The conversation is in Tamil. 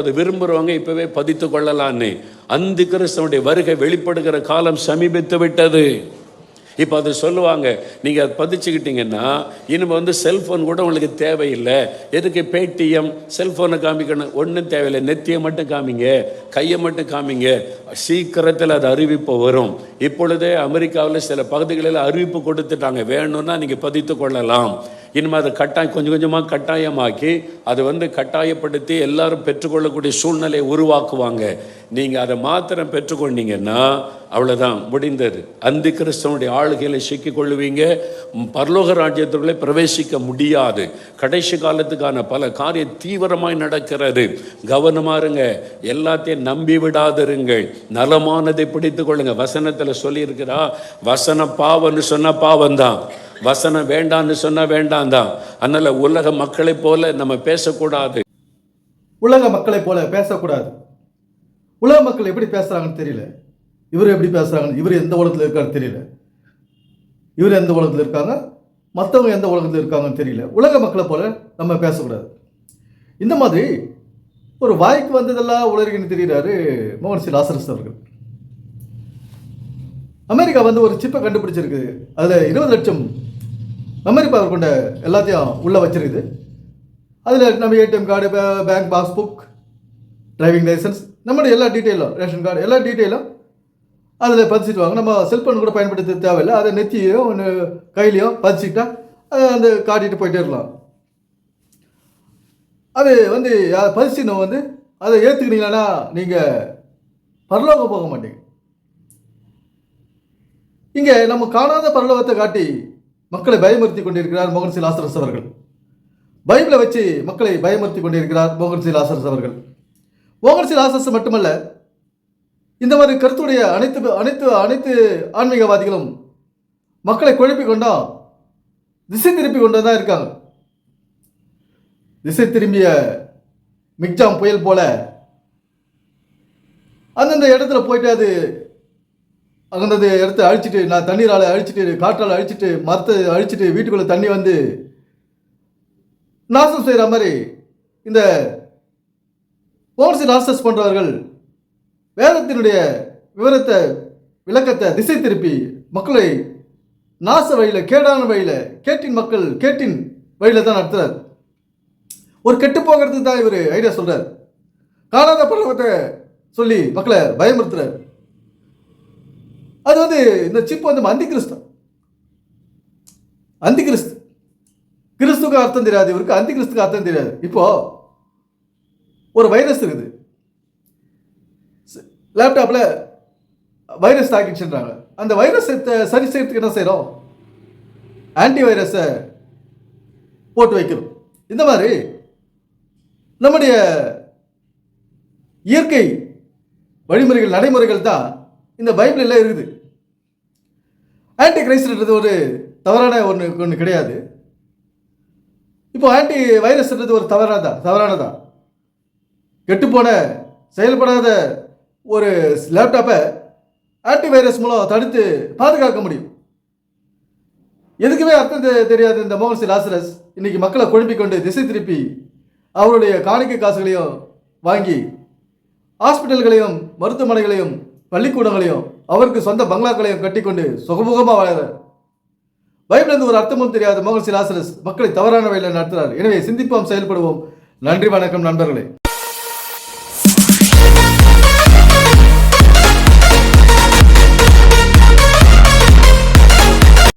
அது விரும்புகிறவங்க இப்போவே பதித்து கொள்ளலான்னு. அந்த கிறிஸ்தவனுடைய வருகை வெளிப்படுகிற காலம் சமீபித்து விட்டது. இப்போ அது சொல்லுவாங்க நீங்கள் அதை பதிச்சுக்கிட்டீங்கன்னா இனிமே வந்து செல்ஃபோன் கூட உங்களுக்கு தேவையில்லை. எதுக்கு பேடிஎம் செல்ஃபோனை காமிக்கணும்? ஒன்றும் தேவையில்லை. நெத்தியை மட்டும் காமிங்க கையை மட்டும் காமிங்க. சீக்கிரத்தில் அது அறிவிப்பு வரும். இப்பொழுதே அமெரிக்காவில் சில பகுதிகளில் அறிவிப்பு கொடுத்துட்டாங்க. வேணும்னா நீங்கள் பதித்து கொள்ளலாம். இனிமேல் அதை கட்டாயம் கொஞ்சம் கொஞ்சமாக கட்டாயமாக்கி அது வந்து கட்டாயப்படுத்தி எல்லாரும் பெற்றுக்கொள்ளக்கூடிய சூழ்நிலையை உருவாக்குவாங்க. நீங்கள் அதை மாத்திரம் பெற்றுக்கொண்டீங்கன்னா அவ்வளோதான் முடிந்தது. அந்த கிறிஸ்தவனுடைய ஆளுகையில் சிக்கிக் கொள்ளுவீங்க. பரலோக ராஜ்யத்துக்குள்ளே பிரவேசிக்க முடியாது. கடைசி காலத்துக்கான பல காரியம் தீவிரமாய் நடக்கிறது. கவனமா இருங்க. எல்லாத்தையும் நம்பி விடாதிருங்கள். நலமானதை பிடித்து கொள்ளுங்க. வசனத்தில் சொல்லியிருக்கிறா வசன பாவம்னு சொன்ன பாவம் தான் வசனம் வேண்டான்னு சொன்ன வேண்டாம் தான் அதனால உலக மக்களைப் போல நம்ம பேசக்கூடாது. உலக மக்களைப் போல பேசக்கூடாது. உலக மக்கள் எப்படி பேசுகிறாங்கன்னு தெரியல. இவர் எப்படி பேசுகிறாங்கன்னு இவர் எந்த உலகத்தில் இருக்காருன்னு தெரியல. இவர் எந்த உலகத்தில் இருக்காங்க? மற்றவங்க எந்த உலகத்தில் இருக்காங்கன்னு தெரியல. உலக மக்களை போல நம்ம பேசக்கூடாது. இந்த மாதிரி ஒரு வாய்க்கு வந்ததெல்லாம் உலகின்னு தெரிகிறாரு மோகன் சி லாசரஸ் அவர்கள். அமெரிக்கா வந்து ஒரு சிப்பை கண்டுபிடிச்சிருக்கு. அதில் இருபது லட்சம் மெமரி பவர் கொண்ட எல்லாத்தையும் உள்ளே வச்சிருக்குது. அதில் நம்ம ATM card bank passbook driving licence நம்மளுடைய எல்லா டீட்டெயிலும் ரேஷன் கார்டு எல்லா டீட்டெயிலும் அதில் பதிச்சிடுவாங்க நம்ம செல்ஃபோன் கூட பயன்படுத்த தேவையில்லை. அதை நெத்தியோ ஒன்று கையிலையோ பதிச்சுக்கிட்டா அதை அந்த காட்டிட்டு போயிட்டே இருக்கலாம். அது வந்து யா- பதிச்சுன்னு வந்து அதை ஏற்றுக்கினீங்கன்னா நீங்கள் பரலோகம் போக மாட்டீங்க. இங்கே நம்ம காணாத பரலோகத்தை காட்டி மக்களை பயமுறுத்தி கொண்டிருக்கிறார் மோகன் சி லாசரஸ் அவர்கள். பைபிளை வச்சு மக்களை பயமுறுத்தி கொண்டிருக்கிறார் மோகன் சி லாசரஸ் அவர்கள். மோகன் லாசரஸ் மட்டுமல்ல இந்த மாதிரி கருத்துடைய அனைத்து அனைத்து அனைத்து ஆன்மீகவாதிகளும் மக்களை குழப்பி கொண்டா திசை திருப்பி கொண்டு தான் இருக்காங்க. திசை திரும்பிய மிக்ஜாம் புயல் போல அந்தந்த இடத்துல போயிட்டு அது அகந்தது எடுத்து அழிச்சிட்டு நான் தண்ணீரால் அழிச்சிட்டு காற்றால் அழிச்சிட்டு மரத்தை அழிச்சிட்டு வீட்டுக்குள்ளே தண்ணி வந்து நாசம் செய்கிற மாதிரி இந்த ஓவர்சி நாசஸ் போன்றவர்கள் வேதத்தினுடைய விவரத்தை விளக்கத்தை திசை திருப்பி மக்களை நாச வழியில் கேடான வழியில் கேட்டின் மக்கள் கேட்டின் வழியில் தான் நடத்துறார். ஒரு கெட்டு போகிறதுக்கு தான் இவர் ஐடியா சொல்கிறார் காணாத பழக்கத்தை சொல்லி மக்களை பயமுறுத்துறார். அது வந்து இந்த சிப் வந்து அந்தி கிறிஸ்து அந்தி கிறிஸ்து கிறிஸ்துக்கு அர்த்தம் தெரியாது இவருக்கு அந்தி கிறிஸ்துக்கு அர்த்தம் தெரியாது. இப்போ ஒரு வைரஸ் இருக்குது. லேப்டாப்பில் வைரஸ் தாக்கிடுச்சுன்றாங்க. அந்த வைரஸ் சரி செய்யறதுக்கு என்ன செய்கிறோம் ஆன்டி வைரஸை போட்டு வைக்கிறோம். இந்த மாதிரி நம்முடைய இயற்கை வழிமுறைகள் நடைமுறைகள் தான் இந்த பைபிளில் இருக்குது. ஆன்டி கிரைஸ்ட்ன்றது ஒரு தவறான ஒன்று ஒன்று கிடையாது. இப்போ ஆன்டி வைரஸ்ன்றது ஒரு தவறானதா தவறானதா? கெட்டுப்போன செயல்படாத ஒரு லேப்டாப்பை ஆன்டி வைரஸ் மூலம் தடுத்து பாதுகாக்க முடியும். எதுக்குமே அர்த்தம் தெரியாது இந்த மோகன் சி லாசரஸ். இன்னைக்கு மக்களை குழம்பிக் கொண்டு திசை திருப்பி அவருடைய காணிக்கை காசுகளையும் வாங்கி ஹாஸ்பிட்டல்களையும் மருத்துவமனைகளையும் பள்ளிக்கூடங்களையும் அவருக்கு சொந்த பங்களாக்களையும் கட்டிக்கொண்டு சுகமுகமாக வாழறார் பைபிளிலிருந்து ஒரு அர்த்தமும் தெரியாத மோகன் சிலாசரஸ் மக்களை தவறான வழியில் நடத்துகிறார் எனவே சிந்திப்போம் செயல்படுவோம். நன்றி வணக்கம் நண்பர்களே.